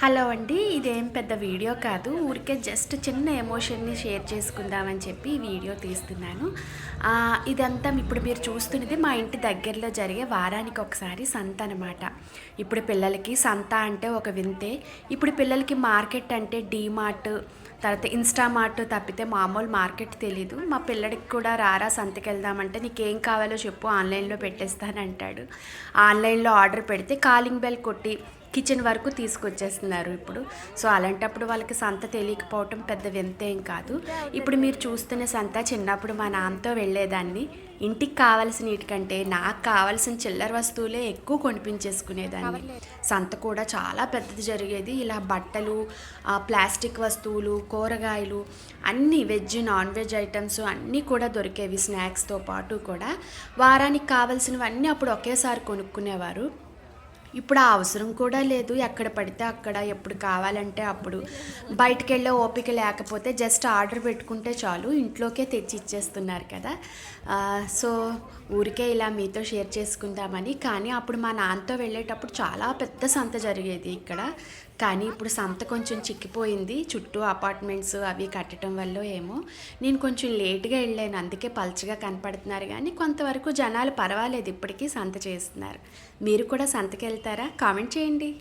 Hello అండి ఇదేం పెద్ద వీడియో కాదు. ఊరికే జస్ట్ చిన్న ఎమోషన్ని షేర్ చేసుకుందామని చెప్పి ఈ వీడియో తీస్తున్నాను. ఇదంతా ఇప్పుడు మీరు చూస్తున్నది మా ఇంటి దగ్గరలో జరిగే వారానికి ఒకసారి సంత అనమాట ఇప్పుడు పిల్లలకి సంత అంటే ఒక వింతే. ఇప్పుడు పిల్లలకి మార్కెట్ అంటే డీమార్ట్ తర్వాత ఇన్స్టామార్ట్ తప్పితే మామూలు మార్కెట్ తెలీదు. మా పిల్లడికి కూడా రారా సంతకి వెళ్దామంటే నీకేం కావాలో చెప్పు ఆన్లైన్లో పెట్టేస్తానంటాడు. ఆన్లైన్లో ఆర్డర్ పెడితే కాలింగ్ బెల్ కొట్టి కిచెన్ వరకు తీసుకొచ్చేస్తున్నారు ఇప్పుడు. సో అలాంటప్పుడు వాళ్ళకి సంత తెలియకపోవటం పెద్ద వింతేం కాదు. ఇప్పుడు మీరు చూస్తున్న సంత చిన్నప్పుడు మా నాన్నతో వెళ్ళేదాన్ని. ఇంటికి కావాల్సిన వీటికంటే నాకు కావాల్సిన చిల్లర వస్తువులే ఎక్కువ కొనిపించేసుకునేదాన్ని. సంత కూడా చాలా పెద్దది జరిగేది. ఇలా బట్టలు ప్లాస్టిక్ వస్తువులు కూరగాయలు అన్నీ వెజ్ నాన్ వెజ్ ఐటమ్స్ అన్నీ కూడా దొరికేవి స్నాక్స్తో పాటు కూడా. వారానికి కావాల్సినవన్నీ అప్పుడు ఒకేసారి కొనుక్కునేవారు. ఇప్పుడు ఆ అవసరం కూడా లేదు. ఎక్కడ పడితే అక్కడ ఎప్పుడు కావాలంటే అప్పుడు. బయటికి వెళ్ళే ఓపిక లేకపోతే జస్ట్ ఆర్డర్ పెట్టుకుంటే చాలు. ఇంట్లోకే తెచ్చి ఇచ్చేస్తున్నారు కదా. సో ఊరికే ఇలా మీతో షేర్ చేసుకుందామని. కానీ అప్పుడు మా నాన్నతో వెళ్ళేటప్పుడు చాలా పెద్ద సంత జరిగేది ఇక్కడ. కానీ ఇప్పుడు సంత కొంచెం చిక్కిపోయింది. చుట్టూ అపార్ట్మెంట్స్ అవి కట్టడం వల్ల ఏమో. నేను కొంచెం లేట్గా వెళ్ళాను. అందుకే పల్చగా కనపడుతున్నారు కానీ కొంతవరకు జనాలు పర్వాలేదు ఇప్పటికీ సంత చేస్తున్నారు. మీరు కూడా సంతకి వెళ్తారా కామెంట్ చేయండి.